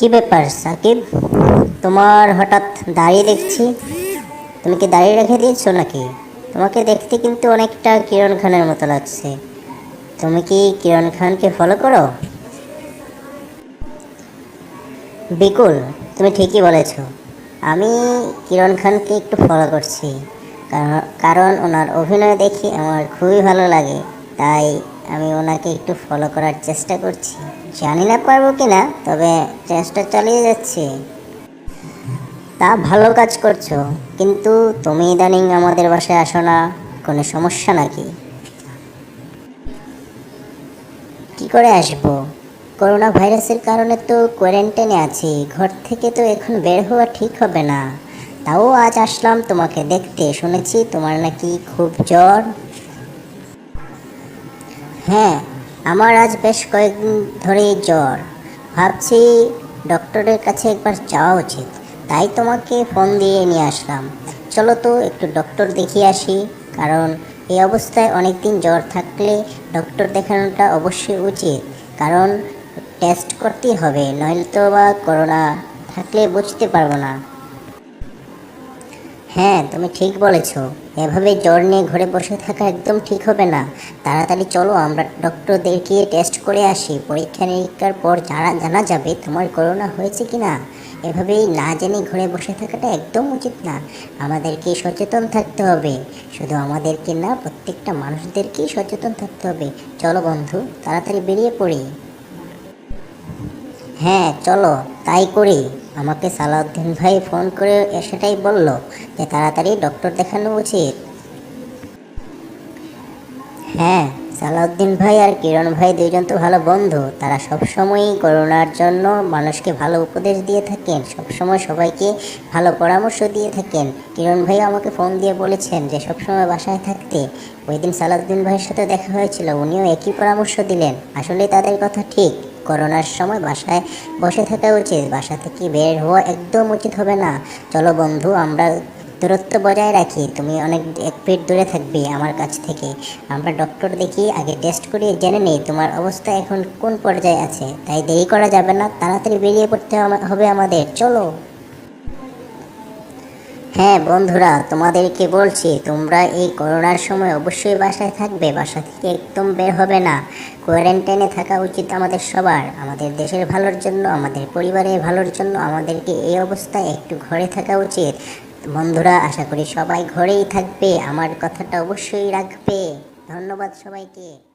কি ব্যাপার, সাকিব? তোমার হঠাৎ দাড়ি দেখছি। তুমি কি দাড়ি রেখে দিয়েছ নাকি? তোমাকে দেখতে কিন্তু অনেকটা কিরণ খানের মতো লাগছে। তুমি কি কিরণ খানকে ফলো করো? বিকুল, তুমি ঠিকই বলেছ। আমি কিরণ খানকে একটু ফলো করছি। কারণ- কারণ ওনার অভিনয় দেখি আমার খুবই ভালো লাগে। তাই আমি ওনাকে একটু ফলো করার চেষ্টা করছি। জানি না পারব কি না তবে চেষ্টা চালিয়ে যাচ্ছি। তা ভালো কাজ করছ, কিন্তু তুমি ইদানিং আমাদের বাসায় আসো না, কোনো সমস্যা নাকি? কি করে আসব? করোনা ভাইরাসের কারণে তো কোয়ারেন্টাইনে আছি, ঘর থেকে তো এখন বের হওয়া ঠিক হবে না। তাও আজ আসলাম তোমাকে দেখতে, শুনেছি তোমার নাকি খুব জ্বর। হ্যাঁ আমার আজ বেশ কয়েকদিন ধরেই জ্বর। ভাবছি ডক্টরের কাছে একবার যাওয়া উচিত। তাই তোমাকে ফোন দিয়ে নিয়ে আসলাম। চলো তো একটু ডক্টর দেখিয়ে আসি, কারণ এই অবস্থায় অনেক দিন জ্বর থাকলে ডক্টর দেখানোটা অবশ্যই উচিত। কারণ টেস্ট করতেই হবে, নইলে বা করোনা থাকলে বুঝতে পারব না। হ্যাঁ তুমি ঠিক বলেছ। এভাবে জ্বর নিয়ে ঘরে বসে থাকা একদম ঠিক হবে না। তাড়াতাড়ি চলো, আমরা ডক্টর দেখিয়ে টেস্ট করে আসি। পরীক্ষা নিরীক্ষার পর জানা জানা যাবে তোমার করোনা হয়েছে কি না এভাবেই না জেনে ঘরে বসে থাকাটা একদম উচিত না। আমাদেরকে সচেতন থাকতে হবে। শুধু আমাদেরকে না, প্রত্যেকটা মানুষদেরকেই সচেতন থাকতে হবে। চলো বন্ধু, তাড়াতাড়ি বেরিয়ে পড়ি। হ্যাঁ চলো, তাই করি। আমাকে সালাউদ্দিন ভাই ফোন করে সেটাই বলল যে তাড়াতাড়ি ডক্টর দেখানো উচিত। হ্যাঁ সালাউদ্দিন ভাই আর কিরণ ভাই দুইজন তো ভালো বন্ধু। তারা সবসময়ই করোনার জন্য মানুষকে ভালো উপদেশ দিয়ে থাকেন, সবসময় সবাইকে ভালো পরামর্শ দিয়ে থাকেন। কিরণ ভাই আমাকে ফোন দিয়ে বলেছেন যে সবসময় বাসায় থাকতে। ওই দিন সালাউদ্দিন ভাইয়ের সাথে দেখা হয়েছিল, উনিও একই পরামর্শ দিলেন। আসলে তাদের কথা ঠিক। করোনার সময় বাসায় বসে থাকা উচিত। বাসা থেকে বের হওয়া একদম উচিত হবে না। চলো বন্ধু, আমরা দূরত্ব বজায় রাখি। তুমি অনেক এক ফিট দূরে থাকবে আমার কাছ থেকে। আমরা ডক্টর দেখি, আগে টেস্ট করিয়ে জেনে নেই তোমার অবস্থা এখন কোন পর্যায়ে আছে। তাই দেরি করা যাবে না, তাড়াতাড়ি বেরিয়ে পড়তে হবে আমাদের। চলো। হ্যাঁ বন্ধুরা, তোমাদেরকে বলছি, তোমরা এই করোনার সময় অবশ্যই বাসায় থাকবে। বাসা থেকে একদম বের হবে না। কোয়ারেন্টাইনে থাকা উচিত আমাদের সবার, আমাদের দেশের ভালোর জন্য, আমাদের পরিবারের ভালোর জন্য, আমাদেরকে এই অবস্থায় একটু ঘরে থাকা উচিত। বন্ধুরা, আশা করি সবাই ঘরেই থাকবে। আমার কথাটা অবশ্যই রাখবে। ধন্যবাদ সবাইকে।